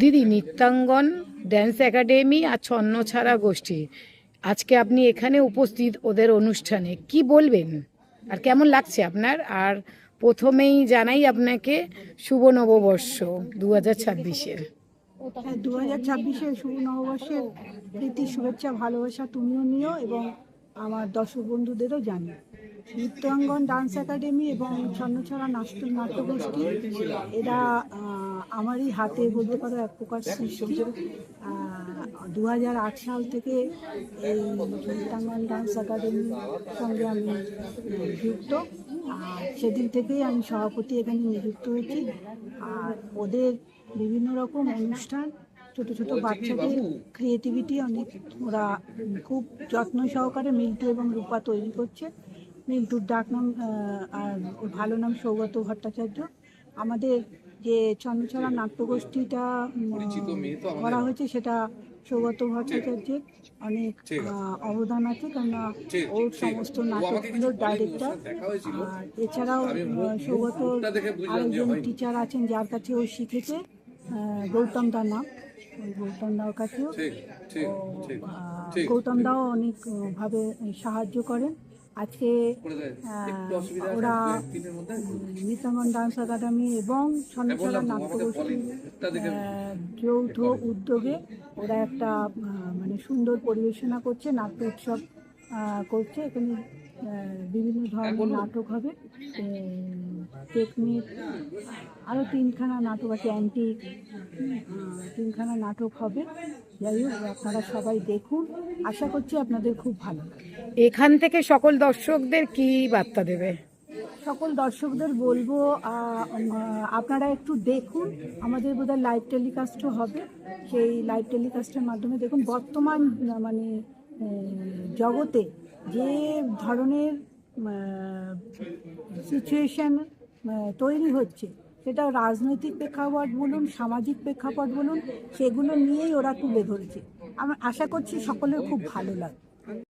দিদি, Nrityangan dance academy আর ছন্নছাড়া গোষ্ঠী। আজকে আপনি এখানে উপস্থিত ওদের অনুষ্ঠানে। কি বলবেন? আর কেমন লাগছে আপনার? আর প্রথমেই জানাই আপনাকে, শুভ নববর্ষ দু হাজার ছাব্বিশের দু হাজার ছাব্বিশের শুভ নববর্ষের প্রীতি, শুভেচ্ছা, ভালোবাসা তুমিও নিও এবং আমার দর্শক বন্ধুদেরও জানি নৃত্যাঙ্গন ডান্স একাডেমি এবং ছন্নছড়া নাট্য নাট্যগোষ্ঠী, এরা আমারই হাতে বলতে পারো এক প্রকার সৃষ্টি। দু হাজার আট সাল থেকে এই নৃত্যাঙ্গন ডান্স একাডেমির সঙ্গে আমি যুক্ত। সেদিন থেকেই আমি সভাপতি এখানে নিযুক্ত হয়েছি। আর ওদের বিভিন্ন রকম অনুষ্ঠান, ছোট ছোট বাচ্চাদের ক্রিয়েটিভিটি অনেক, ওরা খুব যত্ন সহকারে মিল্টু এবং রূপা তৈরি করছে। মিল্টুর ডাক নাম আর ওর ভালো নাম সৌগত ভট্টাচার্য। আমাদের যে চন্দ্রছড়া নাট্যগোষ্ঠীটা করা হয়েছে সেটা সৌগত ভট্টাচার্যের অনেক অবদান আছে কেননা ওর সমস্ত নাটকগুলোর ডাইরেক্টর আর এছাড়াও সৌগত আরেকজন টিচার আছেন যার কাছে ও শিখেছে গৌতম দার নাম। ওই গৌতম দার কাছেও। গৌতম দাও অনেক আহ, ভাবে সাহায্য করেন। আজকে আহ, ওরা নিতাঙ্গন ডান্স একাডেমি এবং ছন্নছড়া নাট্যগোষ্ঠীর আহ, যৌথ উদ্যোগে ওরা একটা মানে সুন্দর পরিবেশনা করছে নাট্য উৎসব করছে। এখানে বিভিন্ন ধরনের নাটক হবে। টেকনিক আরও তিনখানা নাটক আছে অ্যান্টিক তিনখানা নাটক হবে। যাই হোক আপনারা সবাই দেখুন। আশা করছি আপনাদের খুব ভালো এখান থেকে সকল দর্শকদের কি বার্তা দেবে? সকল দর্শকদের বলব আপনারা একটু দেখুন আমাদের বোধহয় লাইভ টেলিকাস্টও হবে। সেই লাইভ টেলিকাস্টের মাধ্যমে দেখুন বর্তমান মানে জগতে যে ধরনের সিচুয়েশন তৈরি হচ্ছে সেটা রাজনৈতিক প্রেক্ষাপট বলুন, সামাজিক প্রেক্ষাপট বলুন, সেগুলো নিয়েই ওরা তুলে ধরেছে। আমি আশা করছি সকলের খুব ভালো লাগবে।